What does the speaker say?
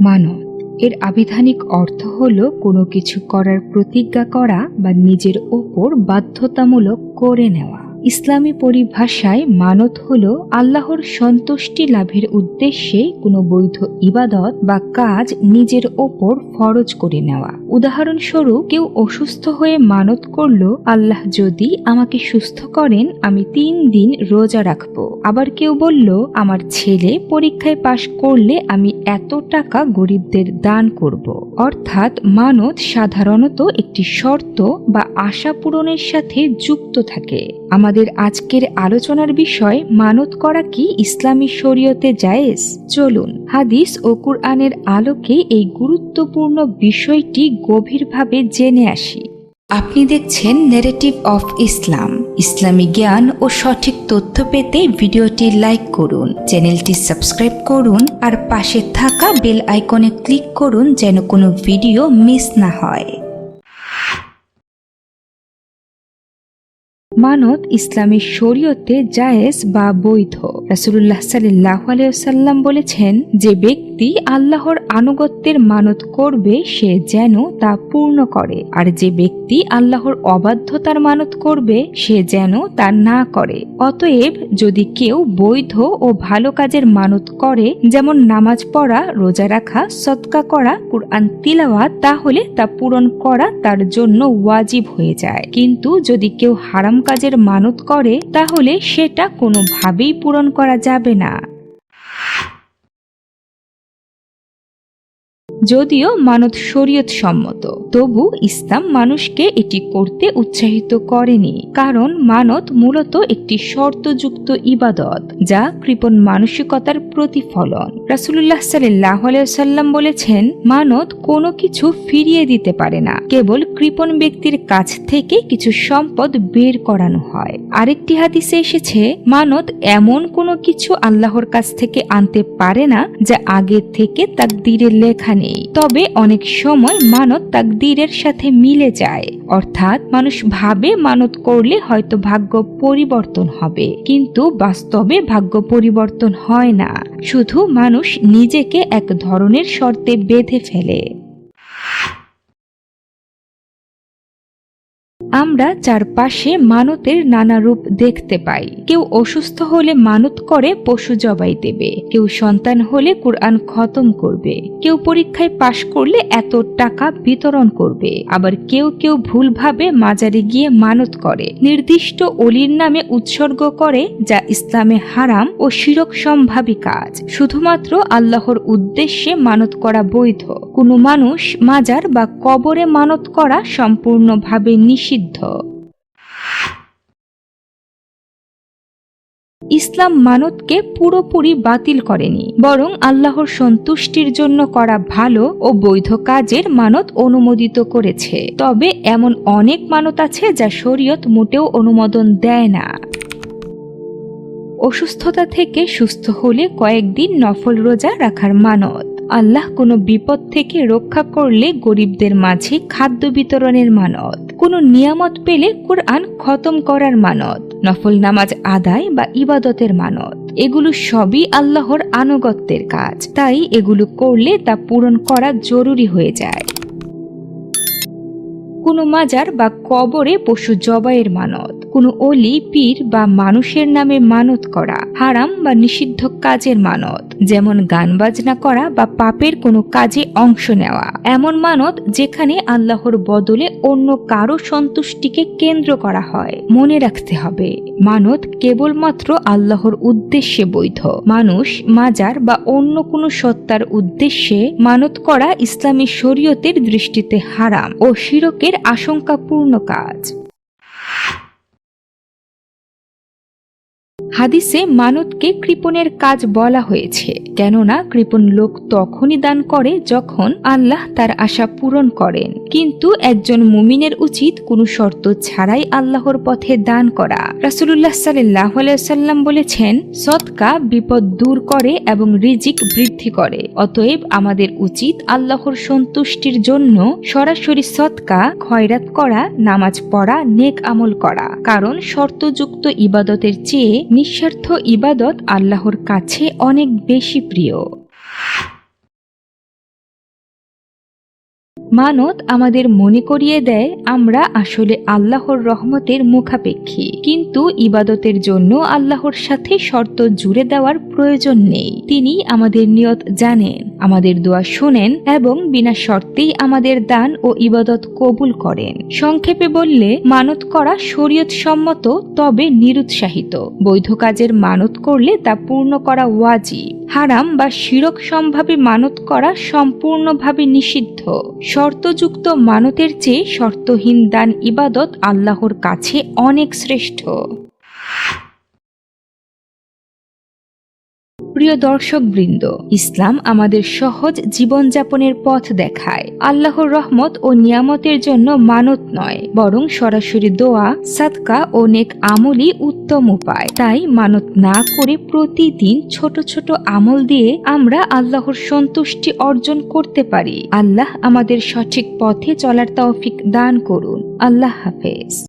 মানত এর আবিধানিক অর্থ হল কোনো কিছু করার প্রতিজ্ঞা করা বা নিজের ওপর বাধ্যতামূলক করে নেওয়া। ইসলামী পরিভাষায় মানত হল আল্লাহর সন্তুষ্টি লাভের উদ্দেশ্যে কোনো বৈধ ইবাদত বা কাজ নিজের ওপর ফরজ করে নেওয়া। উদাহরণস্বরূপ, কেউ অসুস্থ হয়ে মানত করল, আল্লাহ যদি আমাকে সুস্থ করেন, আমি তিন দিন রোজা রাখব। আবার কেউ বলল, আমার ছেলে পরীক্ষায় পাশ করলে আমি এত টাকা গরিবদের দান করব। অর্থাৎ মানত সাধারণত একটি শর্ত বা আশা পূরণের সাথে যুক্ত থাকে। আমাদের আজকের আলোচনার বিষয়, মানত করা কি ইসলামী শরীয়তে জায়েজ? চলুন, হাদিস ও কুরআনের আলোকে এই গুরুত্বপূর্ণ বিষয়টি গভীরভাবে জেনে আসি। আপনি দেখছেন নেরেটিভ অফ ইসলাম ইসলামী জ্ঞান ও সঠিক তথ্য পেতে ভিডিওটি লাইক করুন, চ্যানেলটি সাবস্ক্রাইব করুন, আর পাশে থাকা বেল আইকনে ক্লিক করুন যেন কোনো ভিডিও মিস না হয়। মানত ইসলামী শরীয়তে জায়েজ বা বৈধ। রাসুল্লাহ সাল্লাহ আলিয়াল্লাম বলেছেন যে ব্যক্তি আল্লাহর আনুগত্যের মানত করবে, সে যেন তা পূর্ণ করে। আর যে ব্যক্তি আল্লাহর অবাধ্যতার মানত করবে, সে যেন তা না করে। অতএব যদি কেউ বৈধ ও ভালো কাজের মানত করে, যেমন নামাজ পড়া, রোজা রাখা সৎকা করা, কুরআন তিলাওয়াত, তাহলে তা পূরণ করা তার জন্য ওয়াজিব হয়ে যায়। কিন্তু যদি কেউ হারাম কাজের মানত করে, তাহলে সেটা কোনোভাবেই পূরণ করা যাবে না। যদিও মানত শরীয়ত সম্মত তবু ইসলাম মানুষকে এটি করতে উৎসাহিত করেনি, কারণ মানত মূলত একটি শর্তযুক্ত ইবাদত, যা কৃপণ মানসিকতার প্রতিফলন। রাসুল্লাহ সাল্লাহ সাল্লাম বলেছেন, মানত কোনো কিছু ফিরিয়ে দিতে পারে না, কেবল কৃপণ ব্যক্তির কাছ থেকে কিছু সম্পদ বের করানো হয়। আরেকটি হাদিসে এসেছে, মানত এমন কোনো কিছু আল্লাহর কাছ থেকে আনতে পারে না, যা আগে থেকে তার দিরে লেখা নেই। তবে অনেক সময় মানত তাকদীরের সাথে মিলে যায়। অর্থাৎ মানুষ ভাবে মানত করলে হয়তো ভাগ্য পরিবর্তন হবে। কিন্তু বাস্তবে ভাগ্য পরিবর্তন হয় না। শুধু মানুষ নিজেকে এক ধরনের শর্তে বেঁধে ফেলে। আমরা চারপাশে মানতের নানা রূপ দেখতে পাই। কেউ অসুস্থ হলে মানত করে, পশু জবাই দেবে। কেউ সন্তান হলে কোরআন খতম করবে। কেউ পরীক্ষায় পাশ করলে এত টাকা বিতরণ করবে। আবার কেউ কেউ ভুলভাবে মাজারে গিয়ে মানত করে। নির্দিষ্ট অলির নামে উৎসর্গ করে, যা ইসলামে হারাম ও শিরক সম্ভাবী কাজ। শুধুমাত্র আল্লাহর উদ্দেশ্যে মানত করা বৈধ। কোনো মানুষ মাজার বা কবরে মানত করা সম্পূর্ণভাবে নিষিদ্ধ। ইসলাম মানতকে পুরোপুরি বাতিল করেনি, বরং আল্লাহর সন্তুষ্টির জন্য করা ভালো ও বৈধ কাজের মানত অনুমোদিত করেছে। তবে এমন অনেক মানত আছে যা শরীয়ত মোটেও অনুমোদন দেয় না। অসুস্থতা থেকে সুস্থ হলে কয়েকদিন নফল রোজা রাখার মানত। আল্লাহ কোনো বিপদ থেকে রক্ষা করলে গরিবদের মাঝে খাদ্য বিতরণের মানত। কোনো নিয়ামত পেলে কোরআন খতম করার মানত, নফল নামাজ আদায় বা ইবাদতের মানত। এগুলো সবই আল্লাহর আনুগত্যের কাজ, তাই এগুলো করলে তা পূরণ করা জরুরি হয়ে যায়। কোনো মাজার বা কবরে পশু জবাইয়ের মানত কোনো অলি, পীর বা মানুষের নামে মানত করা, হারাম বা নিষিদ্ধ কাজের মানত, যেমন গান বাজনা করা বা পাপের কোনো কাজে অংশ নেওয়া। এমন মানত যেখানে আল্লাহর বদলে অন্য কারও সন্তুষ্টিকে কেন্দ্র করা হয়। মনে রাখতে হবে, মানত কেবলমাত্র আল্লাহর উদ্দেশ্যে বৈধ। মানুষ, মাজার বা অন্য কোনো সত্তার উদ্দেশ্যে মানত করা ইসলামী শরীয়তের দৃষ্টিতে হারাম ও শিরকের আশঙ্কাপূর্ণ কাজ। হাদিসে মানতকে কৃপণের কাজ বলা হয়েছে, কেননা কৃপণ লোক তখনই দান করে যখন আল্লাহ তার আশা পূরণ করেন। কিন্তু একজন মুমিনের উচিত কোনো শর্ত ছাড়াই আল্লাহর পথে দান করা। রাসুল্লাহ সাল্লাহ সাল্লাম বলেছেন, সৎকা বিপদ দূর করে এবং রিজিক বৃদ্ধি করে। অতএব আমাদের উচিত আল্লাহর সন্তুষ্টির জন্য সরাসরি সৎকা, খয়রাত করা, নামাজ পড়া, নেক আমল করা। কারণ শর্তযুক্ত ইবাদতের চেয়ে নিঃস্বার্থ ইবাদত আল্লাহর কাছে অনেক বেশি প্রিয়। মানত আমাদের মনে করিয়ে দেয়, আমরা আসলে আল্লাহর রহমতের মুখাপেক্ষী। কিন্তু ইবাদতের জন্য আল্লাহর সাথে শর্ত জুড়ে দেওয়ার প্রয়োজন নেই। তিনি আমাদের নিয়ত জানেন, আমাদের দোয়া শোনেন এবং বিনা শর্তেই আমাদের দান ও ইবাদত কবুল করেন। সংক্ষেপে বললে, মানত করা শরীয়ত সম্মত তবে নিরুৎসাহিত। বৈধ কাজের মানত করলে তা পূর্ণ করা ওয়াজিব। হারাম বা শিরক সম্ভাবে মানত করা সম্পূর্ণভাবে নিষিদ্ধ। শর্তযুক্ত মানতের চেয়ে শর্তহীন দান ইবাদত আল্লাহর কাছে অনেক শ্রেষ্ঠ। প্রিয় দর্শক বৃন্দ ইসলাম আমাদের সহজ জীবনযাপনের পথ দেখায়। আল্লাহর রহমত ও নিয়ামতের জন্য মানত নয়, বরং সরাসরি দোয়া, সাদকা ও নেক আমলই উত্তম উপায়। তাই মানত না করে প্রতিদিন ছোট ছোট আমল দিয়ে আমরা আল্লাহর সন্তুষ্টি অর্জন করতে পারি। আল্লাহ আমাদের সঠিক পথে চলার তৌফিক দান করুন। আল্লাহ হাফেজ।